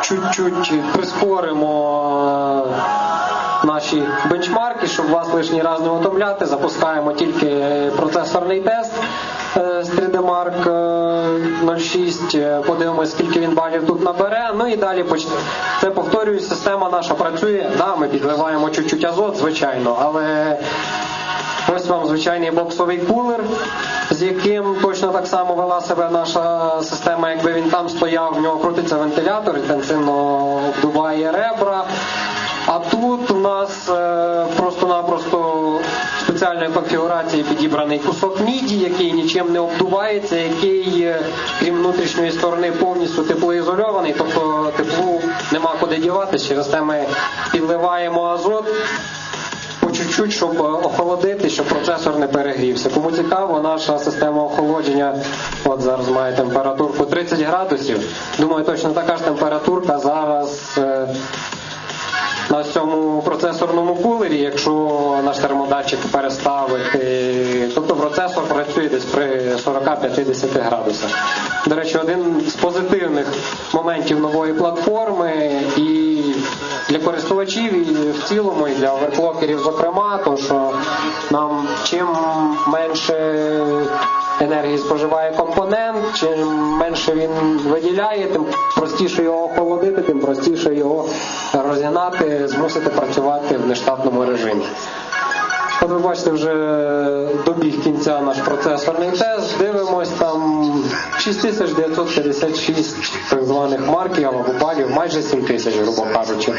чуть-чуть прискоримо е, наші бенчмарки, щоб вас лишній раз не утомляти. Запускаємо тільки процесорний тест е, з 3D Mark е, 06. Е, Подивимось, скільки він балів тут набере. Ну і далі це повторюю, система наша працює. Да, ми підливаємо чуть-чуть азот, звичайно, але Ось вам звичайний боксовий кулер, з яким точно так само вела себе наша система, якби він там стояв, в нього крутиться вентилятор, інтенсивно обдуває ребра. А тут у нас е, просто-напросто спеціальної конфігурації підібраний кусок міді, який нічим не обдувається, який, е, крім внутрішньої сторони, повністю теплоізольований, тобто теплу нема куди діватися. Через те ми підливаємо азот чуть-чуть, щоб е, охолодити, щоб процесор не перегрівся. Кому цікаво, наша система охолодження, от зараз має температурку 30 градусів. Думаю, точно така ж температурка зараз. е, На цьому процесорному кулері, якщо наш термодатчик переставити, тобто процесор працює десь при 40-50 градусах. До речі, один з позитивних моментів нової платформи і для користувачів, і в цілому, і для оверклокерів, зокрема, то що нам чим менше енергії споживає компонент, чим менше він виділяє, тим простіше його охолодити, тим простіше його розігнати, змусити працювати в нештатному режимі. От ви бачите, вже добіг кінця наш процесорний тест. Дивимось там 6956 так званих марків або балів, майже 7000, грубо кажучи.